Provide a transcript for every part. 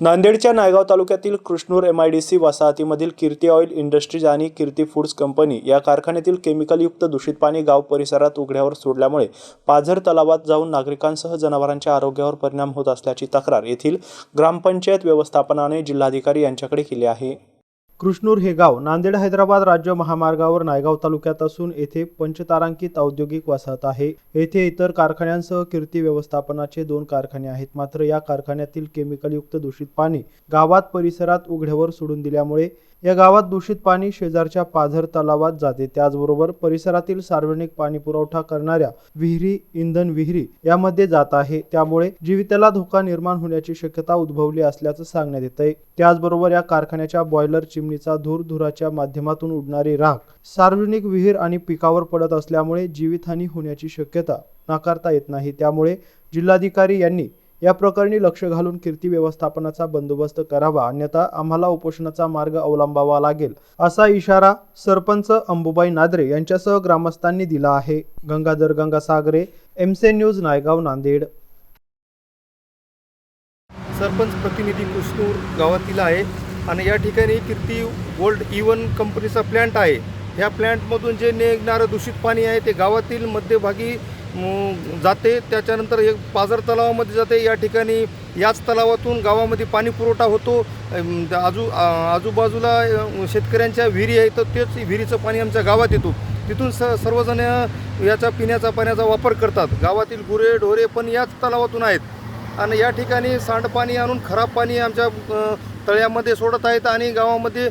नांदेडच्या नायगाव तालुक्यातील Krishnur M I D C वसाहतीमधील कीर्ती ऑइल इंडस्ट्रीज आणि कीर्ती फूड्स कंपनी या कारखान्यातील केमिकलयुक्त दूषित पाणी गाव परिसरात उघड्यावर सोडल्यामुळे पाझर तलावात जाऊन नागरिकांसह जनावरांच्या आरोग्यावर परिणाम होत असल्याची तक्रार येथील ग्रामपंचायत व्यवस्थापनाने जिल्हाधिकारी यांच्याकडे केली आहे. कृष्णूर हे गाव नांदेड हैदराबाद राज्य महामार्गावर नायगाव तालुक्यात असून येथे पंचतारांकित औद्योगिक वसाहत आहे. येथे इतर कारखान्यांसह कीर्ती व्यवस्थापनाचे दोन कारखाने आहेत. मात्र या कारखान्यातील केमिकलयुक्त दूषित पाणी गावात परिसरात उघड्यावर सोडून दिल्यामुळे या गावात दूषित पाणी शेजारच्या पाझर तलावात जाते. त्याचबरोबर परिसरातील सार्वजनिक पाणी पुरवठा करणाऱ्या विहिरी इंधन विहिरी यामध्ये जात आहे. त्यामुळे जीवितेला धोका निर्माण होण्याची शक्यता उद्भवली असल्याचं सांगण्यात येत आहे त्याचबरोबर या कारखान्याच्या बॉयलर चिमणीचा धूर धुराच्या माध्यमातून उडणारी राख सार्वजनिक विहीर आणि पिकावर पडत असल्यामुळे जीवितहानी होण्याची शक्यता नाकारता येत नाही. त्यामुळे जिल्हाधिकारी यांनी या प्रकरणी लक्ष घालून कीर्ती व्यवस्थापनाचा बंदोबस्त करावा. अन्यथा आम्हाला उपोषणाचा मार्ग अवलंबावा लागेल असा इशारा सरपंच अंबुबाई नादरे यांच्यासह ग्रामस्थांनी दिला आहे. गंगाधर गंगासागरे एमसे न्यूज नायगाव नांदेड. सरपंच प्रतिनिधी कृष्णूर गावातील आहे. आणि या ठिकाणी कीर्ती गोल्ड इवन कंपनीचा प्लॅन्ट आहे. ह्या प्लॅन्टमधून जे निघणारं दूषित पाणी आहे ते गावातील मध्यभागी जाते. त्याच्यानंतर एक पाझर तलावामध्ये जाते. या ठिकाणी याच तलावातून गावामध्ये पाणी पुरवठा होतो. आजू आजूबाजूला शेतकऱ्यांच्या विहिरी आहे तर तेच विहिरीचं पाणी आमच्या गावात येतो. तिथून स सर्वजण याचा पिण्याचा पाण्याचा वापर करतात. गावातील गुरे ढोरे पण याच तलावातून आहेत. आणि या ठिकाणी सांडपाणी आणून खराब पाणी आमच्या तळ्यामध्ये सोडत आहेत आणि गावामध्ये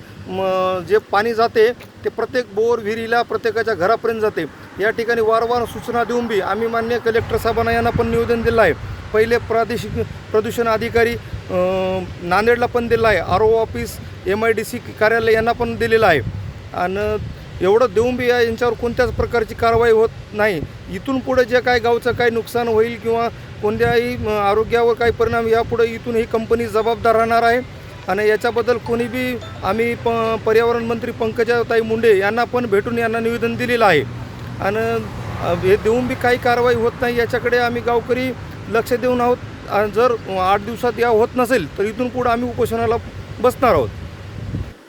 जे पाणी जाते ते प्रत्येक बोर विहिरीला प्रत्येकाच्या घरापर्यंत जाते. या ठिकाणी वारंवार सूचना देऊन बी आम्ही मान्य कलेक्टर साहेबांना यांना पण निवेदन दिलं आहे. पहिले प्रादेशिक प्रदूषण अधिकारी नांदेडला पण दिलं आहे. R O office M I D C कार्यालय यांना पण दिलेलं आहे. आणि एवढं देऊन बी यांच्यावर कोणत्याच प्रकारची कारवाई होत नाही. इथून पुढे जे काय गावचं काय नुकसान होईल किंवा कोणत्याही आरोग्यावर काही परिणाम यापुढे इथून ही कंपनी जबाबदार राहणार आहे. आणि याच्याबद्दल कोणी बी आम्ही प पर्यावरण मंत्री पंकजाताई मुंडे यांना पण भेटून यांना निवेदन दिलेलं आहे. आणि हे देऊन बी काही कारवाई होत नाही याच्याकडे आम्ही गावकरी लक्ष देऊन आहोत. आणि जर आठ दिवसात या होत नसेल तर इथून पुढं आम्ही उपोषणाला बसणार आहोत.